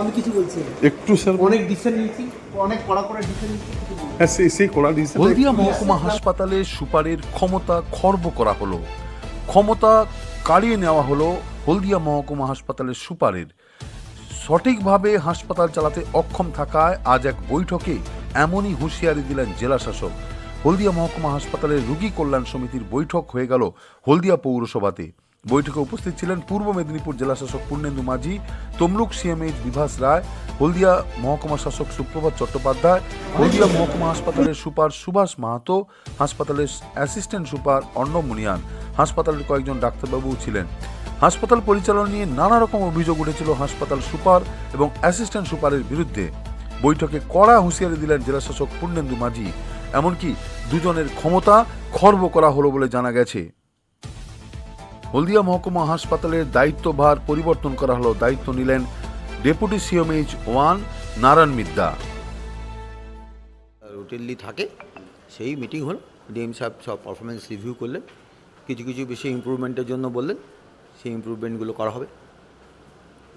আমি কিছু বলছি। একটু স্যার অনেক ডিসিশন নিয়েছি অনেক কড়া কড়া ডিসিশন নিয়েছি কিছু বলছি। না। হ্যাঁ সেই সেই কোলা দিয়েছে হলদিয়া মহকুমা হাসপাতালে সুপারের ক্ষমতা খর্ব করা হলো। ক্ষমতা কাড়িয়ে নেওয়া হলো হলদিয়া মহকুমা হাসপাতালের সুপারের। সঠিকভাবে হাসপাতাল চালাতে অক্ষম থাকায় আজ এক বৈঠকে এমনই হুঁশিয়ারি দিলেন জেলা শাসক হলদিয়া মহকুমা হাসপাতালের রোগী কল্যাণ সমিতির বৈঠক হয়ে গেল হলদিয়া পৌরসভাতে। বৈঠকে উপস্থিত ছিলেন পূর্ব মেদিনীপুর জেলা শাসক পূর্ণেন্দু মাঝি, তমলুক সিএমএইচ বিভাস রায়, হলদিয়া মহকুমা শাসক সুপ্রভাত চট্টোপাধ্যায়, হলদিয়া মহকুমা হাসপাতালের সুপার সুভাষ মাহাতো, হাসপাতালের অ্যাসিস্ট্যান্ট সুপার অর্ণব মুনিয়ান, হাসপাতালের কয়েকজন ডাক্তারবাবু ছিলেন। হাসপাতাল পরিচালনা নিয়ে নানা রকম অভিযোগ উঠেছিল হাসপাতাল সুপার এবং অ্যাসিস্ট্যান্ট সুপারের বিরুদ্ধে। বৈঠকে কড়া হুঁশিয়ারি দিলেন জেলাশাসক পূর্ণেন্দু মাঝি। এমনকি দুজনের ক্ষমতা খর্ব করা হলো বলে জানা গেছে। হলদিয়া মহকুমা হাসপাতালের দায়িত্বভার পরিবর্তন করা হলো। দায়িত্ব নিলেন deputy CMH one Narayan Midya routinely থাকে। সেই মিটিং হলো। ডিএম সাহেব সব পারফরমেন্স রিভিউ করলেন। কিছু কিছু বিষয়ে ইমপ্রুভমেন্টের জন্য বললেন। সেই ইমপ্রুভমেন্টগুলো করা হবে।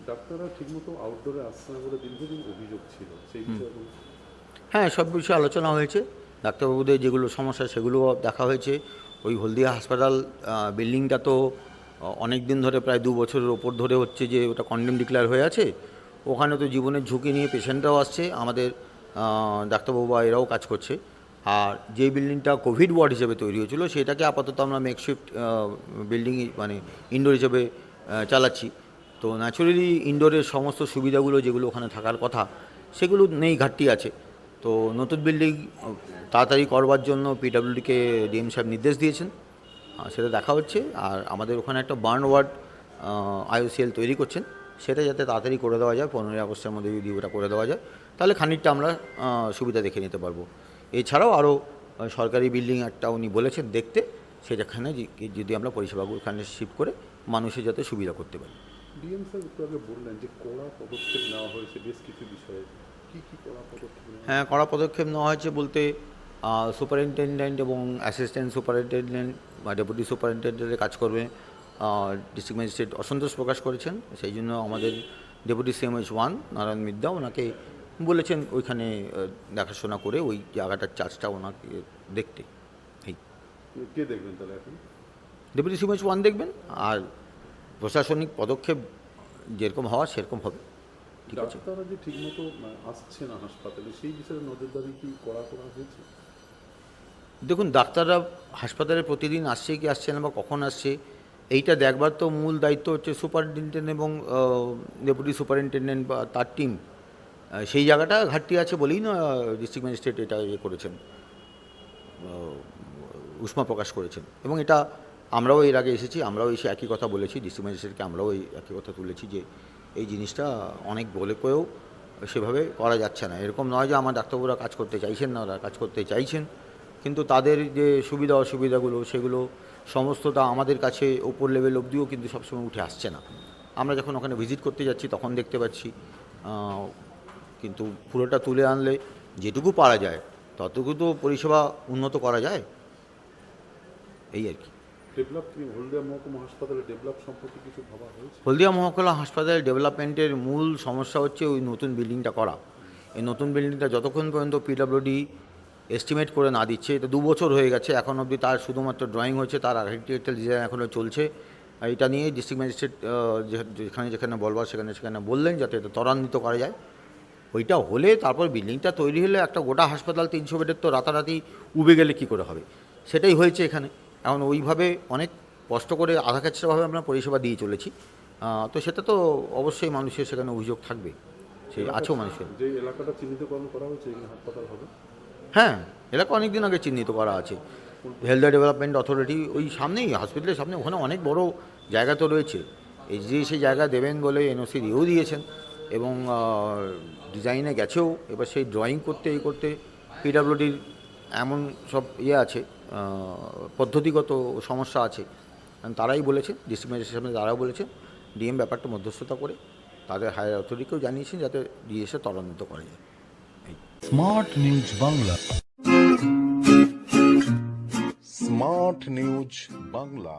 ডাক্তাররা ঠিকমতো আউটডোরে আসছে না বলে দীর্ঘদিন অভিযোগ ছিল। সেই বিষয়ে হ্যাঁ সব বিষয়ে আলোচনা হয়েছে। ডাক্তারবাবুদের যেগুলো সমস্যা সেগুলো দেখা হয়েছে। ওই হলদিয়া হাসপাতাল বিল্ডিংটা তো অনেক দিন ধরে প্রায় দু বছরের ওপর ধরে হচ্ছে যে ওটা কন্ডেম ডিক্লেয়ার হয়ে আছে। ওখানে তো জীবনের ঝুঁকি নিয়ে পেশেন্টরাও আসছে আমাদের আহ, ডাক্তারবাবু বা এরাও কাজ করছে। আর যে বিল্ডিংটা কোভিড ওয়ার্ড হিসেবে তৈরি হয়েছিল সেটাকে আপাতত আমরা মেকশিফট বিল্ডিং মানে ইনডোর হিসেবে চালাচ্ছি। তো ন্যাচুরালি ইনডোরের সমস্ত সুবিধাগুলো যেগুলো ওখানে থাকার কথা সেগুলো নেই ঘাটতি আছে। তো নতুন বিল্ডিং তাড়াতাড়ি করবার জন্য পিডাব্লিউডিকে ডিএম সাহেব নির্দেশ দিয়েছেন। সেটা দেখা হচ্ছে আর আমাদের ওখানে একটা বার্ন ওয়ার্ড আইওসিএল তৈরি করছেন। সেটা যাতে তাড়াতাড়ি করে দেওয়া যায়, পনেরোই আগস্টের মধ্যে যদি ওটা করে দেওয়া যায়, তাহলে খানিকটা আমরা সুবিধা দেখে নিতে পারব। এছাড়াও আরও সরকারি বিল্ডিং একটা উনি বলেছেন দেখতে সেটাখানে যদি আমরা পরিষেবাগুলো ওখানে শিফট করে মানুষের যাতে সুবিধা করতে পারি। ডিএম স্যার একটু আগে বললেন যে কড়া পদক্ষেপ নেওয়া হয়েছে বেশ কিছু বিষয়ে। হ্যাঁ কড়া পদক্ষেপ নেওয়া হয়েছে বলতে সুপারিনটেন্ডেন্ট এবং অ্যাসিস্ট্যান্ট সুপারিনটেন্ডেন্ট বা ডেপুটি সুপারিনটেন্ডেন্টের কাজ করবে। ডিস্ট্রিক্ট ম্যাজিস্ট্রেট অসন্তোষ প্রকাশ করেছেন সেই জন্য আমাদের deputy CMH one Narayan Midya ওনাকে বলেছেন ওইখানে দেখাশোনা করে ওই জায়গাটার চার্জটা ওনাকে দেখতে। এই। কে দেখবেন তাহলে এখন? ডেপুটি সিএমএইচ ওয়ান দেখবেন আর প্রশাসনিক পদক্ষেপ যেরকম হওয়া সেরকম হবে। ডাক্তাররা যে ঠিকমতো আসছে না হাসপাতালে সেই বিষয়ে নজরদারি কি কড়া করা হয়েছে? দেখুন ডাক্তাররা হাসপাতালে প্রতিদিন আসছে কি আসছে না বা কখন আসছে এইটা দেখবার তো মূল দায়িত্ব হচ্ছে সুপারিনটেন্ডেন্ট এবং ডেপুটি সুপারিনটেন্ডেন্ট বা তার টিম। সেই জায়গাটা ঘাটতি আছে বলেই না ডিস্ট্রিক্ট ম্যাজিস্ট্রেট এটা ইয়ে করেছেন উষ্মা প্রকাশ করেছেন। এবং এটা আমরাও এর আগে এসেছি আমরাও এসে একই কথা বলেছি ডিস্ট্রিক্ট ম্যাজিস্ট্রেটকে আমরাও এই একই কথা তুলেছি যে এই জিনিসটা অনেক বলে কয়েও সেভাবে করা যাচ্ছে না। এরকম নয় যে আমার ডাক্তারবাবুরা কাজ করতে চাইছেন না, ওরা কাজ করতে চাইছেন। কিন্তু তাদের যে সুবিধা অসুবিধাগুলো, সেগুলো সমস্তটা আমাদের কাছে ওপর লেভেল অবধিও কিন্তু সবসময় উঠে আসছে না। আমরা যখন ওখানে ভিজিট করতে যাচ্ছি, তখন দেখতে পাচ্ছি কিন্তু পুরোটা তুলে আনলে যেটুকু পারা যায়, ততটুকু তো পরিষেবা উন্নত করা যায়। এই আর কি। হলদিয়া মহকুমা হাসপাতালে ডেভেলপ সম্পর্কে কিছু হয়েছে? হলদিয়া ডেভেলপমেন্টের মূল সমস্যা হচ্ছে ওই নতুন বিল্ডিংটা করা। এই নতুন বিল্ডিংটা যতক্ষণ পর্যন্ত পিডাব্লিউডি এস্টিমেট করে না দিচ্ছে, এটা দু বছর হয়ে গেছে, এখন অবধি তার শুধুমাত্র ড্রয়িং হচ্ছে তার আর্কিটেকচার ডিজাইন এখনও চলছে। এটা নিয়ে ডিস্ট্রিক্ট ম্যাজিস্ট্রেট যেখানে যেখানে বলবার, সেখানে সেখানে বললেন যাতে এটা ত্বরান্বিত করা যায়। ওইটা হলে তারপর বিল্ডিংটা তৈরি হলে একটা গোটা হাসপাতাল তিনশো বেডের তো রাতারাতি উবে গেলে কী করে হবে? সেটাই হয়েছে এখানে। এখন ওইভাবে অনেক কষ্ট করে আধা কাছটাভাবে আমরা পরিষেবা দিয়ে চলেছি। তো সেটা তো অবশ্যই মানুষের সেখানে অভিযোগ থাকবে। সেই আছেও মানুষের। যে এলাকাটা চিহ্নিতকরণ করা হয়েছে হাসপাতাল হবে? হ্যাঁ এলাকা অনেক দিন আগে চিহ্নিত করা আছে। হেলথ ডেভেলপমেন্ট অথরিটি ওই সামনেই হসপিটালের সামনে ওখানে অনেক বড় জায়গা তো রয়েছে। এই যে সেই জায়গা দেবেন বলে এনওসি দিয়েও দিয়েছেন এবং ডিজাইনে গেছেও। এবার সেই ড্রয়িং করতে এই করতে পিডাব্লিউডির এমন সব ইয়ে আছে পদ্ধতিগত সমস্যা আছে। তারাই বলেছে ডিস্ট্রিক্ট ম্যাজিস্ট্রেট সামনে তারাও বলেছে ডিএম ব্যাপারটা মধ্যস্থতা করে তাদের হায়ার অথরিটিকেও জানিয়েছেন যাতে ডিএসএ এসে ত্বরান্বিত করা। যায় smart news Bangla. Smart news Bangla.